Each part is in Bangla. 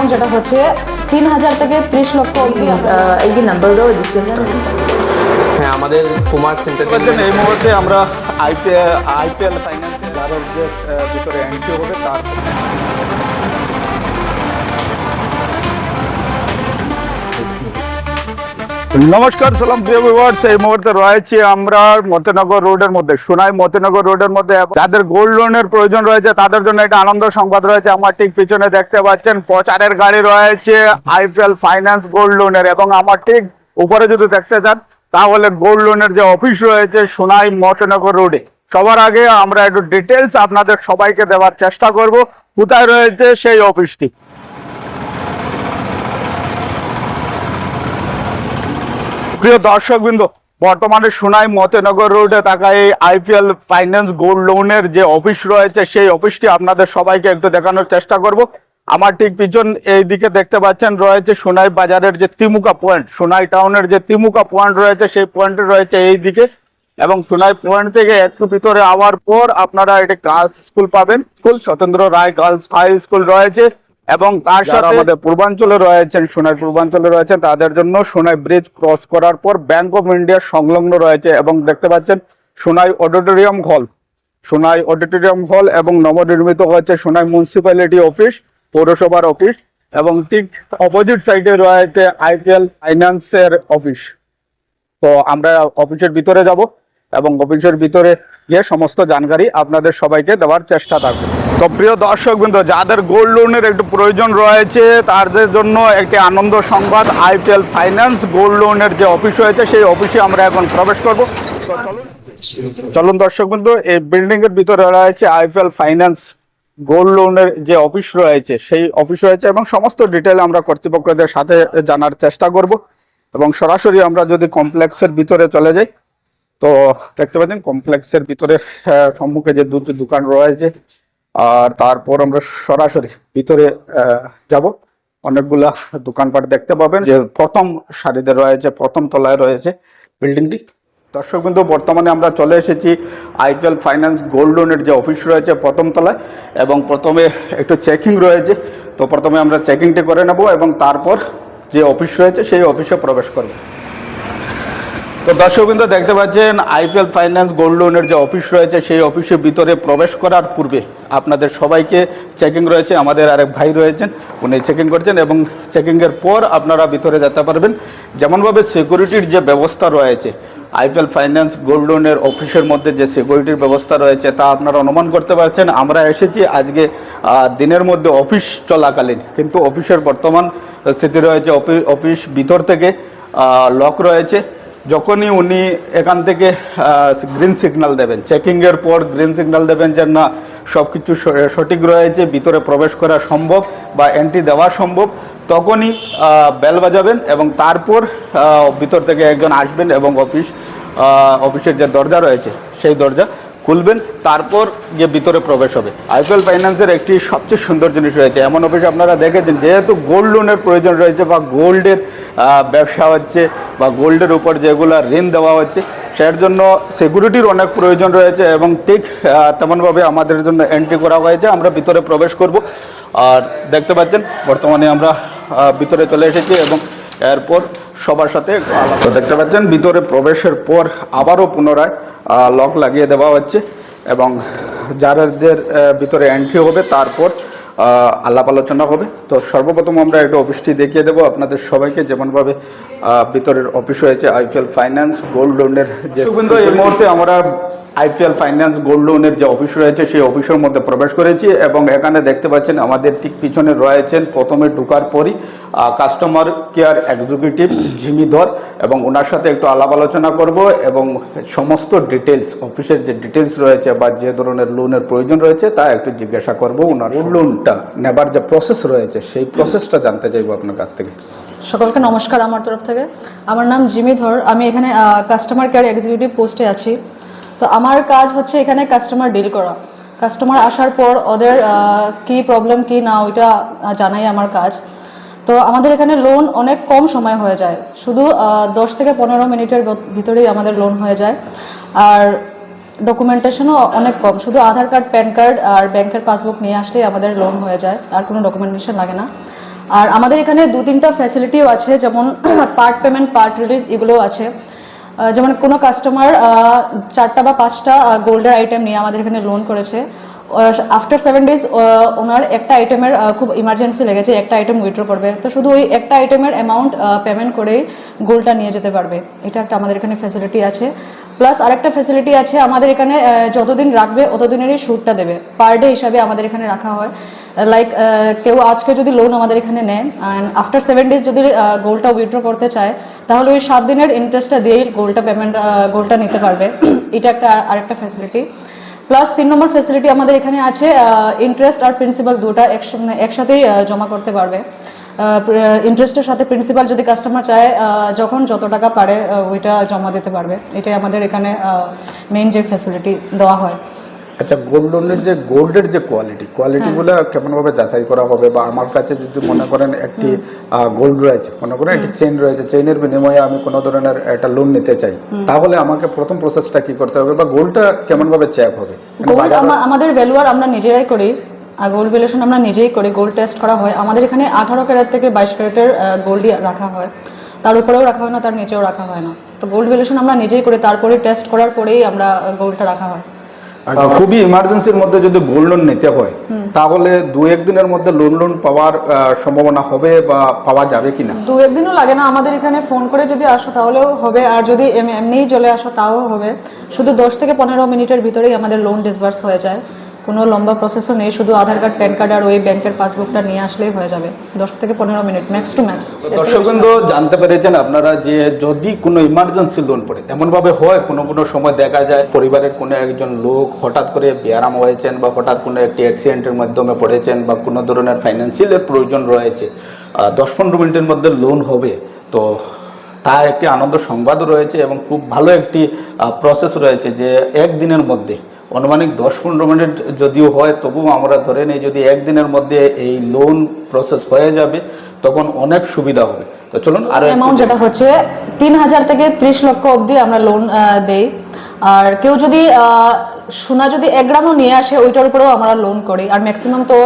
অ্যামাউন্ট যেটা হচ্ছে তিন হাজার থেকে ত্রিশ লক্ষ অবধি এই নাম্বার দেওয়া হ্যাঁ আমাদের কুমার সেন্টার এই মুহূর্তে আমরা আইপিএল আইপিএল ফাইনাল যে বিষয়ে এন্ট্রি হবে তার নমস্কার, সালাম প্রিয় ভিউয়ার্স এই মুহূর্তে রয়েছে আমরা মতিনগর রোডের মধ্যে, সোনাই মতিনগর রোডের মধ্যে। যাদের গোল্ড লোনের প্রয়োজন রয়েছে, তাদের জন্য একটা আনন্দ সংবাদ রয়েছে। আমার ঠিক পিছনে দেখতে পাচ্ছেন, প্রচারের গাড়ি রয়েছে আইপিএল ফাইন্যান্স গোল্ড লোনের এবং আমার ঠিক উপরে যদি দেখতে চান, তাহলে গোল্ড লোনের যে অফিস রয়েছে, সোনাই মতিনগর রোডে। সবার আগে আমরা একটু ডিটেলস আপনাদের সবাইকে দেওয়ার চেষ্টা করব। কোথায় রয়েছে সেই অফিসটি প্রিয় দর্শকবৃন্দ, বর্তমানে সোনাই মতেনগর রোডে থাকা এই আইপিএল ফাইন্যান্স গোল্ড লোনের যে অফিস রয়েছে, সেই অফিসটি আপনাদের সবাইকে একটু দেখানোর চেষ্টা করব। আমার ঠিক পিছন এই দিকে দেখতে পাচ্ছেন, রয়েছে সোনাই বাজারের যে তিমুকা পয়েন্ট, সোনাই টাউনের যে তিমুকা পয়েন্ট রয়েছে, সেই পয়েন্ট রয়েছে এই দিকে। এবং সোনাই পয়েন্ট থেকে একটু ভিতরে আওয়ার পর আপনারা একটি গার্লস স্কুল পাবেন। স্কুল স্বতন্ত্র রায় গার্লস হাই স্কুল রয়েছে। এবং তার সাথে আমাদের পূর্বাঞ্চলে রয়েছেন সোনাই পূর্বাঞ্চলে রয়েছেন তাদের জন্য সোনাই ব্রিজ ক্রস করার পর ব্যাংক অফ ইন্ডিয়া সংলগ্ন রয়েছে এবং দেখতে পাচ্ছেন সোনাই অডিটোরিয়াম হল সোনাই অডিটোরিয়াম হল এবং নবনির্মিত হচ্ছে সোনাই মিউনিসিপ্যালিটি অফিস পৌরসভার অফিস এবং ঠিক অপোজিট সাইডে রয়েছে আইপিএল ফাইন্যান্সের অফিস তো আমরা অফিসের ভিতরে যাব এবং অফিসের ভিতরে গিয়ে সমস্ত জানকারি আপনাদের সবাইকে দেওয়ার চেষ্টা থাকবে। তো প্রিয় দর্শক বিন্দু যাদের গোল্ড লোনের একটু প্রয়োজন রয়েছে, তাদের জন্য একটি আনন্দ সংবাদ, আইপিএল ফাইন্যান্স গোল্ড লোনের যে অফিস রয়েছে, সেই অফিসে আমরা এখন প্রবেশ করব। চলুন। চলুন দর্শক বিন্দু এই বিল্ডিং এর ভিতরে রয়েছে আইপিএল ফাইন্যান্স গোল্ড লোনের যে অফিস রয়েছে, সেই অফিস রয়েছে এবং সমস্ত ডিটেল আমরা কর্তৃপক্ষদের সাথে জানার চেষ্টা করব। এবং সরাসরি আমরা যদি কমপ্লেক্সের ভিতরে চলে যাই তো দেখতে পাচ্ছেন কমপ্লেক্সের ভিতরে সম্মুখে যে দুটি দোকান রয়েছে, আর তারপর আমরা সরাসরি ভিতরে যাব। অনেকগুলা দোকানপাট দেখতে পাবেন। যে প্রথম সারিতে রয়েছে, প্রথম তলায় রয়েছে বিল্ডিংটি। দর্শক বিন্দু, বর্তমানে আমরা চলে এসেছি আইপিএল ফাইন্যান্স গোল্ড লোনের যে অফিস রয়েছে প্রথম তলায়, এবং প্রথমে একটু চেকিং রয়েছে। তো প্রথমে আমরা চেকিংটি করে নেব এবং তারপর যে অফিস রয়েছে, সেই অফিসে প্রবেশ করব। তো দর্শকবৃন্দ, দেখতে পাচ্ছেন, আইপিএল ফাইন্যান্স গোল্ড লোনের যে অফিস রয়েছে, সেই অফিসের ভিতরে প্রবেশ করার পূর্বে আপনাদের সবাইকে চেকিং রয়েছে, আমাদের আরেক ভাই রয়েছেন, উনি চেকিং করছেন এবং চেকিংয়ের পর আপনারা ভিতরে যেতে পারবেন। যেমনভাবে সিকিউরিটির যে ব্যবস্থা রয়েছে, আইপিএল ফাইন্যান্স গোল্ড লোনের অফিসের মধ্যে যে সিকিউরিটির ব্যবস্থা রয়েছে, তা আপনারা অনুমান করতে পারছেন, আমরা এসেছি আজকে দিনের মধ্যে অফিস চলাকালীন, কিন্তু অফিসের বর্তমান স্থিতি রয়েছে, অফি- অফিস ভিতর থেকে লক রয়েছে। যখনই উনি এখান থেকে গ্রিন সিগন্যাল দেবেন চেকিংয়ের পর গ্রিন সিগন্যাল দেবেন যে না সব কিছু সঠিক রয়েছে, ভিতরে প্রবেশ করা সম্ভব বা এন্ট্রি দেওয়া সম্ভব, তখনই বেল বাজাবেন এবং তারপর ভিতর থেকে একজন আসবেন এবং অফিস অফিসের যে দরজা রয়েছে, সেই দরজা খুলবেন, তারপর গিয়ে ভিতরে প্রবেশ হবে। আইপিএল ফাইন্যান্সের একটি সবচেয়ে সুন্দর জিনিস রয়েছে। এমন অফিস আপনারা দেখেছেন, যেহেতু গোল্ড লোনের প্রয়োজন রয়েছে বা গোল্ডের ব্যবসা হচ্ছে বা গোল্ডের উপর যেগুলো ঋণ দেওয়া হচ্ছে সেটার জন্য সিকিউরিটির অনেক প্রয়োজন রয়েছে এবং ঠিক তেমনভাবে আমাদের জন্য এন্ট্রি করা হয়েছে। আমরা ভিতরে প্রবেশ করব। আর দেখতে পাচ্ছেন, বর্তমানে আমরা ভিতরে চলে এসেছি এবং এরপর সবার সাথে তো দেখতে পাচ্ছেন, ভিতরে প্রবেশের পর আবারও পুনরায় লক লাগিয়ে দেওয়া হচ্ছে এবং যাদের ভিতরে এন্ট্রি হবে তারপর আলাপ আলোচনা হবে। তো সর্বপ্রথম আমরা একটা অফিসটি দেখিয়ে দেবো। আপনাদের সবাইকে যেমনভাবে ভিতরের অফিস রয়েছে আইপিএল ফাইন্যান্স গোল্ড লোনের যে এই মুহূর্তে আমরা আইপিএল ফাইন্যান্স গোল্ড লোনের যে অফিস রয়েছে সেই অফিসের মধ্যে প্রবেশ করেছি এবং এখানে দেখতে পাচ্ছেন আমাদের ঠিক পিছনে রয়েছেন প্রথমে ঢুকার পরই কাস্টমার কেয়ার এক্সিকিউটিভ জিমি ধর এবং ওনার সাথে একটু আলাপ আলোচনা করব এবং সমস্ত ডিটেলস অফিসের যে ডিটেলস রয়েছে বা যে ধরনের লোনের প্রয়োজন রয়েছে তা একটু জিজ্ঞাসা করব ওনার লোনটা নেবার যে প্রসেস রয়েছে সেই প্রসেসটা জানতে চাইব আপনার কাছ থেকে। সকলকে নমস্কার আমার তরফ থেকে। আমার নাম জিমি ধর, আমি এখানে কাস্টমার কেয়ার এক্সিকিউটিভ পোস্টে আছি। তো আমার কাজ হচ্ছে এখানে কাস্টমার ডিল করা। কাস্টমার আসার পর ওদের কি প্রবলেম কি না, ওইটা জানাই আমার কাজ। তো আমাদের এখানে লোন অনেক কম সময় হয়ে যায়। শুধু দশ থেকে পনেরো মিনিটের ভিতরেই আমাদের লোন হয়ে যায়। আর ডকুমেন্টেশনও অনেক কম। শুধু আধার কার্ড প্যান কার্ড আর ব্যাংকের পাসবুক নিয়ে আসলেই আমাদের লোন হয়ে যায়। আর কোনো ডকুমেন্টেশন লাগে না। আর আমাদের এখানে দু তিনটা ফ্যাসিলিটিও আছে, যেমন পার্ট পেমেন্ট পার্ট রিলিজ এগুলো আছে। যেমন কোনো কাস্টমার চারটা বা পাঁচটা গোল্ডের আইটেম নিয়ে আমাদের এখানে লোন করেছে। আফটার সেভেন ডেজ ওনার একটা আইটেমের খুব ইমার্জেন্সি লেগেছে, একটা আইটেম উইথড্র করবে। তো শুধু ওই একটা আইটেমের অ্যামাউন্ট পেমেন্ট করেই গোলটা নিয়ে যেতে পারবে। এটা একটা আমাদের এখানে ফ্যাসিলিটি আছে। প্লাস আরেকটা ফ্যাসিলিটি আছে, আমাদের এখানে যতদিন রাখবে, অতদিনেরই সুদটা দেবে। পার ডে হিসাবে আমাদের এখানে রাখা হয়। লাইক কেউ আজকে যদি লোন আমাদের এখানে নেয় অ্যান্ড আফটার সেভেন ডেজ যদি গোলটা উইথড্র করতে চায়, তাহলে ওই সাত দিনের ইন্টারেস্টটা দিয়েই গোলটা পেমেন্ট গোলটা নিতে পারবে। এটা একটা আর- আরেকটা ফ্যাসিলিটি প্লাস তিন নম্বর ফেসিলিটি আমাদের এখানে আছে ইন্টারেস্ট আর প্রিন্সিপাল দুটা একস- একসাথেই জমা করতে পারবে। ইন্টারেস্টের সাথে প্রিন্সিপাল যদি কাস্টমার চায় যখন যত টাকা পারে ওইটা জমা দিতে পারবে। এটাই আমাদের এখানে মেইন যে ফেসিলিটি দেওয়া হয়। আচ্ছা গোল্ড লোনের যে গোল্ডের যে কোয়ালিটি কোয়ালিটিগুলো কেমনভাবে যাচাই করা হবে বা আমার কাছে যদি মনে করেন একটি গোল্ড রয়েছে মনে করেন একটি চেন রয়েছে চেনের বিনিময়ে আমি কোনো ধরনের একটা লোন নিতে চাই তাহলে আমাকে প্রথম প্রসেসটা কি করতে হবে বা গোল্ডটা কেমন ভাবে চেক হবে? মানে আমাদের ভ্যালুয়ার আমরা নিজেরাই করি আর গোল্ড ভ্যালুয়েশন আমরা নিজেই করি গোল্ড টেস্ট করা হয়। আমাদের এখানে আঠারো ক্যারেট থেকে বাইশ ক্যারেটের গোল্ডই রাখা হয়। তার উপরেও রাখা হয় না তার নিচেও রাখা হয় না। তো গোল্ড ভ্যালুয়েশন আমরা নিজেই করি তারপরে টেস্ট করার পরেই আমরা গোল্ডটা রাখা হয়। খুবই ইমার্জেন্সির মধ্যে যদি গোল্ড লোন নিতে হয় তাহলে দু একদিনের মধ্যে লোন লোন পাওয়ার সম্ভাবনা হবে বা পাওয়া যাবে কিনা? দু একদিনও লাগে না আমাদের এখানে ফোন করে যদি আসো তাহলেও হবে আর যদি এম- এমনিই চলে আসো তাও হবে। শুধু দশ থেকে পনেরো মিনিটের ভিতরেই আমাদের লোন ডিসবার্স হয়ে যায়। কোনো লম্বা প্রসেসও নেই, শুধু আধার কার্ড, প্যান কার্ড আর ওই ব্যাংকের পাসবুকটা নিয়ে আসলেই হয়ে যাবে। দশ থেকে পনেরো মিনিট ম্যাক্স টু ম্যাক্স দর্শকবৃন্দ, জানতে পেরেছেন আপনারা যে যদি কোনো ইমার্জেন্সি লোন পড়ে এমন ভাবে হয়, কোনো কোনো সময় দেখা যায় পরিবারের কোনো একজন লোক হঠাৎ করে ব্যারাম হয়েছেন বা হঠাৎ কোনো একটি অ্যাক্সিডেন্টের মাধ্যমে পড়েছেন বা কোনো ধরনের ফাইন্যান্সিয়ালের প্রয়োজন রয়েছে দশ পনেরো মিনিটের মধ্যে লোন হবে, তো তার একটি আনন্দ সংবাদও রয়েছে এবং খুব ভালো একটি প্রসেস রয়েছে যে একদিনের মধ্যে আনুমানিক দশ পনেরো মিনিট যদিও হয় তবুও আমরা ধরে নিই যদি একদিনের মধ্যে এই লোন প্রসেস হয়ে যাবে তখন অনেক সুবিধা হবে। তো চলুন আর অ্যামাউন্ট যেটা হচ্ছে তিন হাজার থেকে ত্রিশ লক্ষ অবধি আমরা লোন দেই। আর কেউ যদি আহ, সোনা যদি এক গ্রামও নিয়ে আসে ওইটার উপরেও আমরা লোন করি। আর ম্যাক্সিমাম তো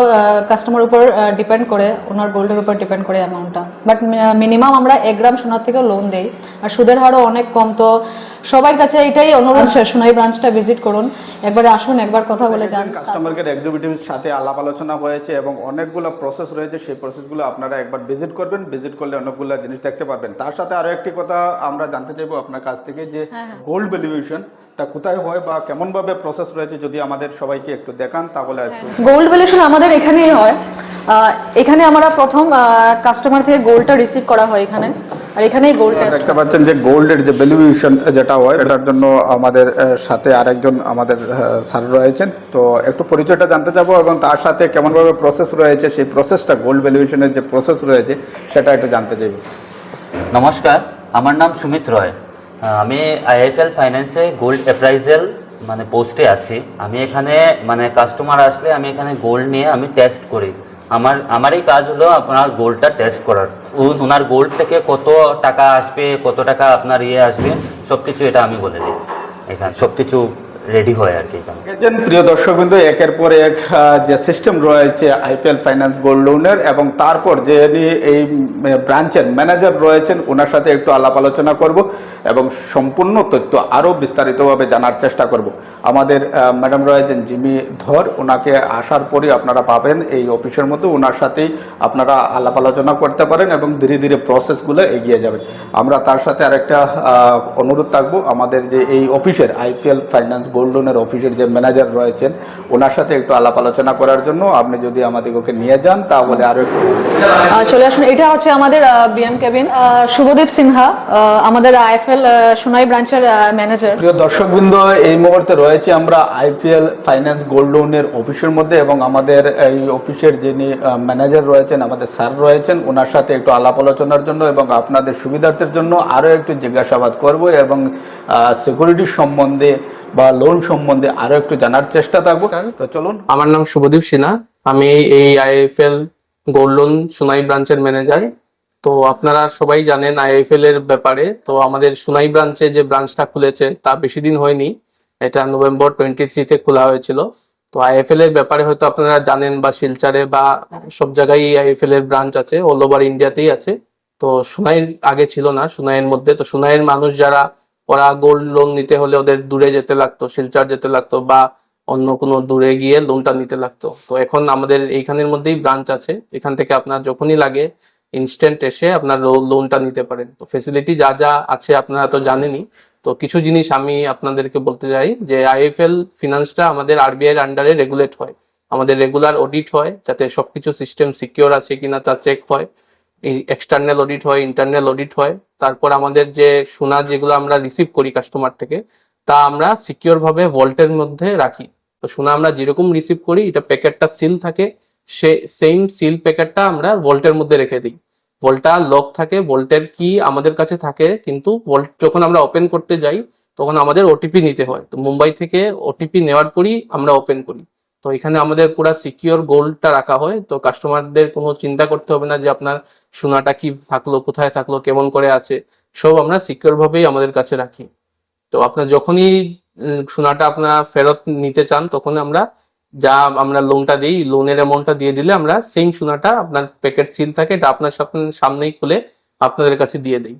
কাস্টমার উপর ডিপেন্ড করে ওনার গোল্ডের উপর ডিপেন্ড করে অ্যামাউন্টটা বাট মিনিমাম আমরা এক গ্রাম সোনার থেকে লোন দেই। আর সুদের হারও অনেক কম তো সবার কাছে এটাই অনুরোধ সোনাই ব্রাঞ্চটা ভিজিট করুন। একবারে আসুন একবার কথা বলে যান। কাস্টমার কেয়ার এক্সিকিউটিভের সাথে আলাপ আলোচনা হয়েছে এবং অনেকগুলো প্রসেস রয়েছে। সেই প্রসেসগুলো আপনারা একবার ভিজিট করবেন। ভিজিট করলে অনেকগুলো জিনিস দেখতে পারবেন। তার সাথে আরও একটি কথা আমরা জানতে চাইব আপনার কাছ থেকে যে গোল্ড ভ্যালুয়েশনটা কোথায় হয় বা কেমন ভাবে প্রসেস রয়েছে যদি আমাদের সবাইকে একটু দেখান তাহলে গোল্ড ভ্যালুয়েশন আমাদের এখানেই হয়। আহ, এখানে আমরা প্রথম কাস্টমার থেকে গোল্ডটা রিসিভ করা হয় এখানে। আর এখানেই গোল্ড টেস্ট দেখতে পাচ্ছেন যে গোল্ডের যে ভ্যালুয়েশন যেটা হয় এটার জন্য আমাদের সাথে আরেকজন আমাদের স্যার রয়েছেন। তো একটু পরিচয়টা জানতে যাব এবং তার সাথে কেমনভাবে প্রসেস রয়েছে সেই প্রসেসটা গোল্ড ভ্যালুয়েশনের যে প্রসেস রয়েছে সেটা একটু জানতে চাইব। নমস্কার আমার নাম সুমিত রয়। আমি আইএফএল ফাইন্যান্সে গোল্ড অ্যাপ্রাইজেল মানে পোস্টে আছি। আমি এখানে মানে কাস্টমার আসলে আমি এখানে গোল্ড নিয়ে আমি টেস্ট করি। আমার, আমারই কাজ হলো আপনার গোল্ডটা টেস্ট করার। ওনার গোল্ড থেকে কত টাকা আসবে, কত টাকা আপনার ইয়ে আসবে সব কিছু এটা আমি বলে দিই। এখানে সব কিছু রেডি হয় আর কি এখানে। প্রিয় দর্শক বিন্দু একের পর এক যে সিস্টেম রয়েছে আইপিএল ফাইন্যান্স গোল্ড লোনের এবং তারপর যে এই ব্রাঞ্চের ম্যানেজার রয়েছেন ওনার সাথে একটু আলাপ আলোচনা করব এবং সম্পূর্ণ তথ্য আরও বিস্তারিতভাবে জানার চেষ্টা করব। আমাদের ম্যাডাম রয়েছেন জিমি ধর ওনাকে আসার পরই আপনারা পাবেন এই অফিসের মধ্যে ওনার সাথেই আপনারা আলাপ আলোচনা করতে পারেন এবং ধীরে ধীরে প্রসেসগুলো এগিয়ে যাবে আমরা তার সাথে আরেকটা অনুরোধ থাকব, আমাদের যে এই অফিসের আইপিএল ফাইন্যান্স গোল্ড লোনের অফিসের যে ম্যানেজার রয়েছেন ওনার সাথে একটু আলাপ আলোচনা করার জন্য আপনি যদি আমাদেরকে নিয়ে যান তাহলে আরও একটু চলে আসুন। এটা হচ্ছে আমাদের বিএম কেবিন শুভদীপ সিনহা আমাদের আইএফএল সোনাই ব্রাঞ্চের ম্যানেজার। প্রিয় দর্শকবৃন্দ এই মুহূর্তে রয়েছে আমরা আইপিএল ফাইন্যান্স গোল্ড লোনের অফিসের মধ্যে এবং আমাদের এই অফিসের যিনি ম্যানেজার রয়েছেন আমাদের স্যার রয়েছেন ওনার সাথে একটু আলাপ আলোচনার জন্য এবং আপনাদের সুবিধার্থের জন্য আরও একটু জিজ্ঞাসাবাদ করব এবং সিকিউরিটি সম্বন্ধে বা লোন সম্বন্ধে আরও একটু জানার চেষ্টা থাকব। তো চলুন। আমার নাম শুভদীপ সিনহা। আমি এই আইএফএল গোল্ড লোন সোনাই ব্রাঞ্চের ম্যানেজার তো আপনারা সবাই জানেন আইএফএল এর ব্যাপারে। তো আমাদের সোনাই ব্রাঞ্চে যে ব্রাঞ্চটা খুলেছে তা বেশি দিন হয়নি। এটা নভেম্বর টোয়েন্টি থ্রিতে খোলা হয়েছিল। তো আইএফএল এর ব্যাপারে হয়তো আপনারা জানেন বা শিলচারে বা সব জায়গায় আইএফএল এর ব্রাঞ্চ আছে। অল ওভার ইন্ডিয়াতেই আছে। তো সুনাইয়ের আগে ছিল না সোনাইয়ের মধ্যে। তো সোনাইয়ের মানুষ যারা ওরা গোল্ড লোন নিতে হলে ওদের দূরে যেতে লাগতো, শিলচর যেতে লাগতো বা অন্য কোনো দূরে গিয়ে লোনটা নিতে লাগতো। তো এখন আমাদের এইখানের মধ্যেই ব্রাঞ্চ আছে, এখান থেকে আপনার যখনই লাগে ইনস্ট্যান্ট এসে আপনার লোনটা নিতে পারেন। তো ফেসিলিটি যা যা আছে আপনারা তো জানেনই। তো কিছু জিনিস আমি আপনাদেরকে বলতে চাই যে আইএফএল ফিনান্সটা আমাদের আরবিআই আন্ডারে রেগুলেট হয়। আমাদের রেগুলার অডিট হয়, যাতে সবকিছু সিস্টেম সিকিওর আছে কিনা তা চেক হয়। এক্সটার্নাল অডিট হয় ইন্টারনাল অডিট হয়। তারপর আমাদের যে সোনা যেগুলো আমরা রিসিভ করি কাস্টমার থেকে, তা আমরা সিকিওর ভাবে ভল্টের মধ্যে রাখি। তো সোনা আমরা যেরকম রিসিভ করি, এটা প্যাকেটটা সিল থাকে, সে সেম সিল প্যাকেটটা আমরা ভল্টের মধ্যে রেখে দিই। ভল্টটা লক থাকে ভল্টের কি আমাদের কাছে থাকে, কিন্তু ভল্ট যখন আমরা ওপেন করতে যাই, তখন আমাদের ওটিপি নিতে হয়। তো মুম্বাই থেকে ওটিপি নেওয়ার পরই আমরা ওপেন করি। তো এখানে আমাদের পুরা সিকিওর গোল্ডটা রাখা হয়। তো কাস্টমারদের কোনো চিন্তা করতে হবে না যে আপনার সোনাটা কি থাকল, কোথায় থাকল, কেমন করে আছে, সব আমরা সিকিওর ভাবেই আমাদের কাছে রাখি। তো আপনার যখনই সোনাটা আপনার ফেরত নিতে চান তখন আমরা যা আমরা লোনটা দিই লোনের অ্যামাউন্টটা দিয়ে দিলে আমরা সেম সোনাটা আপনার প্যাকেট সিল থাকে, এটা আপনার সামনে- সামনেই খুলে আপনাদের কাছে দিয়ে দিই।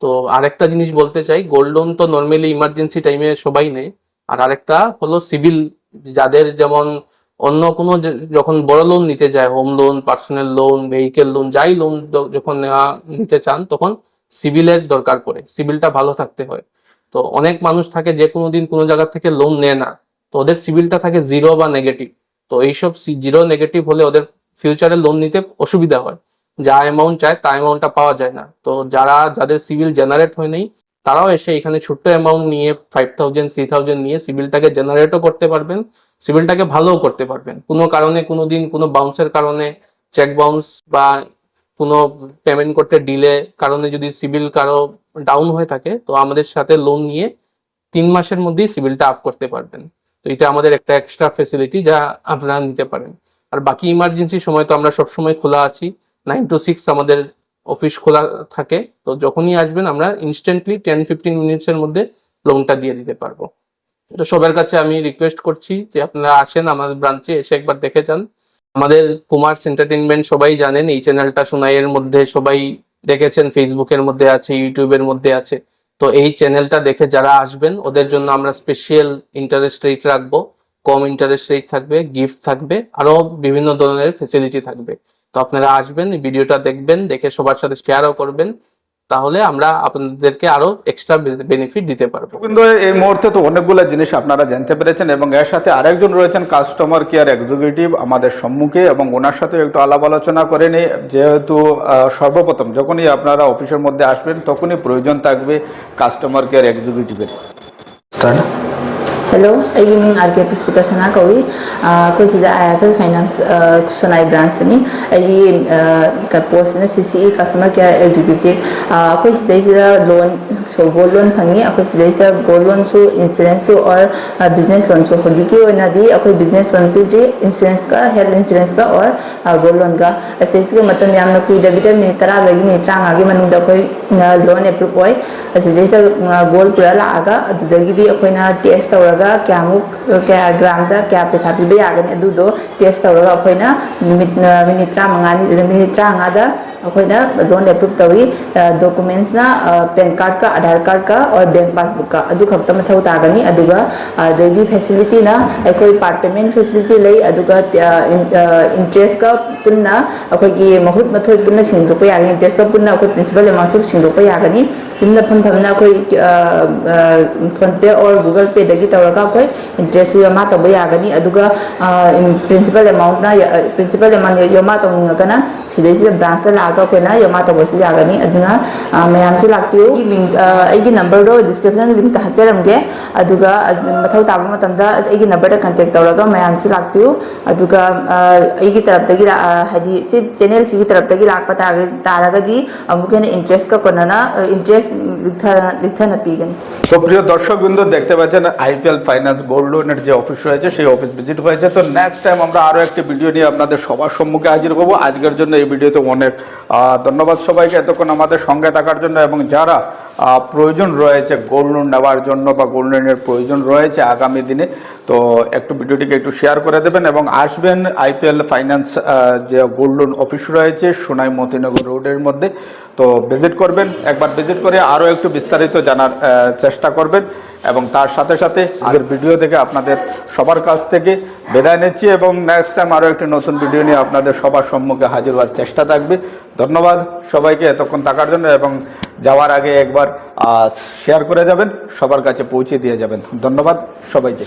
তো আরেকটা জিনিস বলতে চাই গোল্ড লোন তো নর্মালি ইমার্জেন্সি টাইমে সবাই নেয়। আর আরেকটা হলো সিভিল যাদের যেমন অন্য কোনো যখন বড় লোন নিতে যায় home loan personal loan vehicle loan যাই লোন যখন নেওয়া, নিতে চান, তখন সিভিলের দরকার পড়ে। সিভিলটা ভালো থাকতে হয়। তো অনেক মানুষ থাকে যে কোনো দিন কোনো জায়গা থেকে লোন নেয় না। তো ওদের সিভিলটা থাকে জিরো বা নেগেটিভ তো এইসব জিরো নেগেটিভ হলে ওদের ফিউচারে লোন নিতে অসুবিধা হয়। যা অ্যামাউন্ট চায়, তা অ্যামাউন্টটা পাওয়া যায় না। তো যারা, যাদের সিভিল জেনারেট হয় নেই তারাও এসে এখানে ছোট্ট অ্যামাউন্ট নিয়ে ফাইভ থাউজেন্ড থ্রি থাউজেন্ড নিয়ে সিভিলটাকে জেনারেটও করতে পারবেন, সিভিলটাকে ভালোও করতে পারবেন। কোনো কারণে, কোনো দিন কোনো বাউন্সের কারণে চেক বাউন্স বা কোনো পেমেন্ট করতে ডিলে কারণে যদি সিভিল কারও ডাউন হয়ে থাকে, তো আমাদের সাথে লোন নিয়ে তিন মাসের মধ্যেই সিভিলটা আপ করতে পারবেন। তো এটা আমাদের একটা এক্সট্রা ফেসিলিটি যা আপনারা নিতে পারেন। আর বাকি ইমার্জেন্সি সময় তো আমরা সবসময় খোলা আছি। নাইন টু সিক্স আমাদের অফিস খোলা থাকে, তো যখনই আসবেন আমরা ইনস্ট্যান্টলি টেন ফিফটিন মিনিটসের মধ্যে লোনটা দিয়ে দিতে পারব। তো সবার কাছে আমি রিকোয়েস্ট করছি যে আপনারা আসেন আমাদের ব্রাঞ্চে এসে একবার দেখে যান। আমাদের কুমার্স এন্টারটেনমেন্ট সবাই জানেন, এই চ্যানেলটা সোনাইয়ের মধ্যে সবাই দেখেছেন ফেসবুকের মধ্যে আছে ইউটিউবের মধ্যে আছে। তো এই চ্যানেলটা দেখে যারা আসবেন, ওদের জন্য আমরা স্পেশাল ইন্টারেস্ট রেট রাখব। কম ইন্টারেস্ট রেট থাকবে গিফট থাকবে, আরও বিভিন্ন ধরনের ফেসিলিটি থাকবে। তো আপনারা আসবেন ভিডিওটা দেখবেন, দেখে সবার সাথে শেয়ারও করবেন, তাহলে আমরা আপনাদেরকে আরও এক্সট্রা বেনিফিট দিতে পারব। কিন্তু এই মুহূর্তে তো অনেকগুলো জিনিস আপনারা জানতে পেরেছেন এবং এর সাথে আরেকজন রয়েছেন কাস্টমার কেয়ার এক্সিকিউটিভ আমাদের সম্মুখে এবং ওনার সাথে একটু আলাপ আলোচনা করে নিই। যেহেতু সর্বপ্রথম যখনই আপনারা অফিসের মধ্যে আসবেন, তখনই প্রয়োজন থাকবে কাস্টমার কেয়ার এক্সিকিউটিভের Hello, ꯑꯩꯒꯤ ꯃꯤꯡ ꯑꯥꯔ ꯀꯦ ꯄꯨꯁꯄꯤꯇꯥ ꯁꯅꯥ ꯀꯧꯏ ꯑꯩꯈꯣꯏ ꯁꯤꯗ ꯑꯥꯏ ꯑꯦꯐ ꯑꯦꯜ ꯐꯥꯏꯅꯥꯟꯁ ꯁꯣꯅꯥꯏ ꯕ꯭ꯔꯥꯟꯁꯇꯅꯤ ꯑꯩꯒꯤ ꯄꯣꯁꯁꯤꯅ ꯁꯤ ꯁꯤ ꯏ ꯀꯁꯇꯃꯔ ꯀꯦꯌꯔ ꯑꯦꯛꯖꯤꯀ꯭ꯌꯨꯇꯤꯚ ꯑꯩꯈꯣꯏ ꯁꯤꯗꯩꯁꯤꯗ ꯂꯣꯟ ꯒꯣꯜ ꯂꯣꯟ ꯐꯪꯉꯤ ꯑꯩꯈꯣꯏ ꯁꯤꯗꯩꯁꯤꯗ ꯒꯣꯜ ꯂꯣꯟꯁꯨ ꯏꯟꯁꯨꯔꯦꯟꯁꯁꯨ ꯑꯣꯔ ꯕꯤꯖꯤꯅꯦꯁ ꯂꯣꯟꯁꯨ ꯍꯧꯖꯤꯛꯀꯤ ꯑꯣꯏꯅꯗꯤ ꯑꯩꯈꯣꯏ business loan ꯄꯤꯗ꯭ꯔꯤ ꯏꯟꯁꯨꯔꯦꯟꯁꯀ health ꯏꯟꯁꯨꯔꯦꯟꯁꯀ or goal ꯂꯣꯟꯒ ꯑꯁꯤꯁꯤꯒ ꯃꯇꯝ ꯌꯥꯝꯅ ꯀꯨꯏꯗꯕꯤꯗ ꯃꯤꯅꯤꯠ ꯇꯔꯥꯗꯒꯤ ꯃꯤꯅꯤꯠ ꯇꯔꯥꯃꯉꯥꯒꯤ ꯃꯅꯨꯡꯗ ꯑꯩꯈꯣꯏ ꯂꯣꯟ ꯑꯦꯄ꯭ꯔꯨꯞ ꯑꯣꯏ ꯑꯁꯤꯗꯩꯗ ꯒꯣꯜ ꯄꯨꯔ ꯂꯥꯛꯑꯒ ꯑꯗꯨꯗꯒꯤꯗꯤ ꯑꯩꯈꯣꯏꯅ ꯇꯦꯁ ꯇꯧꯔꯒ ꯀꯌꯥꯃꯨꯛ ꯀꯌꯥ ꯒ꯭ꯔꯥꯝꯗ ꯀꯌꯥ ꯄꯩꯁꯥ ꯄꯤꯕ ꯌꯥꯒꯅꯤ ꯑꯗꯨꯗꯣ ꯇꯦꯁ ꯇꯧꯔꯒ ꯑꯩꯈꯣꯏꯅ ꯅꯨꯃꯤꯠ ꯃꯤꯅꯤꯠ ꯇꯔꯥꯃꯉꯥꯅꯤ ꯃꯤꯅꯤꯠ ꯇꯔꯥꯃꯉꯥꯗ ꯑꯩꯈꯣꯏꯅ ꯂꯣꯟ ꯑꯦꯄ꯭ꯔꯨꯞ ꯇꯧꯏ ꯗꯣꯀꯨꯃꯦꯟꯁꯅ ꯄꯦꯟ ꯀꯥꯔꯗꯀ ꯑꯙꯥꯔ ꯀꯥꯔꯗꯀ ꯑꯣꯔ ꯕꯦꯡ ꯄꯥꯁꯕꯨꯛꯀ ꯑꯗꯨ ꯈꯛꯇ ꯃꯊꯧ ꯇꯥꯒꯅꯤ ꯑꯗꯨꯒ ꯑꯗꯒꯤ ꯐꯦꯁꯤꯂꯤꯇꯤꯅ ꯑꯩꯈꯣꯏ ꯄꯥꯔꯠ ꯄꯦꯃꯦꯟ ꯐꯦꯁꯤꯂꯤꯇꯤ ꯂꯩ ꯑꯗꯨꯒ ꯏꯟꯇꯔꯦꯁꯀ ꯄꯨꯟꯅ ꯑꯩꯈꯣꯏꯒꯤ ꯃꯍꯨꯠ ꯃꯊꯣꯏ ꯄꯨꯟꯅ ꯁꯤꯡꯗꯣꯛꯄ ꯌꯥꯒꯅꯤ ꯏꯟꯇꯔꯦꯁꯀ ꯄꯨꯟꯅ ꯑꯩꯈꯣꯏ ꯄ꯭ꯔꯤꯟꯁꯤꯄꯜ ꯑꯦꯃꯥꯎꯟꯁꯨ ꯁꯤꯡꯗꯣꯛꯄ ꯌꯥꯒꯅꯤ फोनपे और गूगल पे तौर इंट्रेस जमा तब यागनी प्रिंसिपल एमाउंट प्रिंसिपल एमाउंट जमा तौगना ब्रांच लागना तब से जागनी मैम से लापियो नंबर डिस्क्रिप्शन लिंक हटरमे मौ तब नंबर कंटेक्ट तौर मैम से लापियो तरफ़ चेनेल तरफ़ लाप इंट्रेस अमुक कौन इंट्रेस লিখথানা পিগনি তো প্রিয় দেখতে পাচ্ছেন আইপিএল ফাইন্যান্স গোল্ড লোনের যে অফিস রয়েছে, সেই অফিস ভিজিট হয়েছে। তো নেক্সট টাইম আমরা আরও একটি ভিডিও নিয়ে আপনাদের সবার সম্মুখে হাজির হব। আজকের জন্য এই ভিডিওতে অনেক ধন্যবাদ সবাইকে এতক্ষণ আমাদের সঙ্গে থাকার জন্য। এবং যারা প্রয়োজন রয়েছে গোল্ড লোন নেওয়ার জন্য বা গোল্ড লোনের প্রয়োজন রয়েছে আগামী দিনে, তো একটু ভিডিওটিকে একটু শেয়ার করে দেবেন। এবং আসবেন আইপিএল ফাইন্যান্স যে গোল্ড লোন অফিস রয়েছে সোনাই মতিনগর রোডের মধ্যে। তো ভিজিট করবেন, একবার ভিজিট করে আরও একটু বিস্তারিত জানার চেষ্টা করবেন এবং তার সাথে সাথে আগের ভিডিও থেকে আপনাদের সবার কাছ থেকে বিদায় নিচ্ছি এবং নেক্সট টাইম আরও একটি নতুন ভিডিও নিয়ে আপনাদের সবার সম্মুখে হাজির হওয়ার চেষ্টা থাকবে। ধন্যবাদ সবাইকে এতক্ষণ থাকার জন্য এবং যাওয়ার আগে একবার শেয়ার করে যাবেন, সবার কাছে পৌঁছে দিয়ে যাবেন। ধন্যবাদ সবাইকে।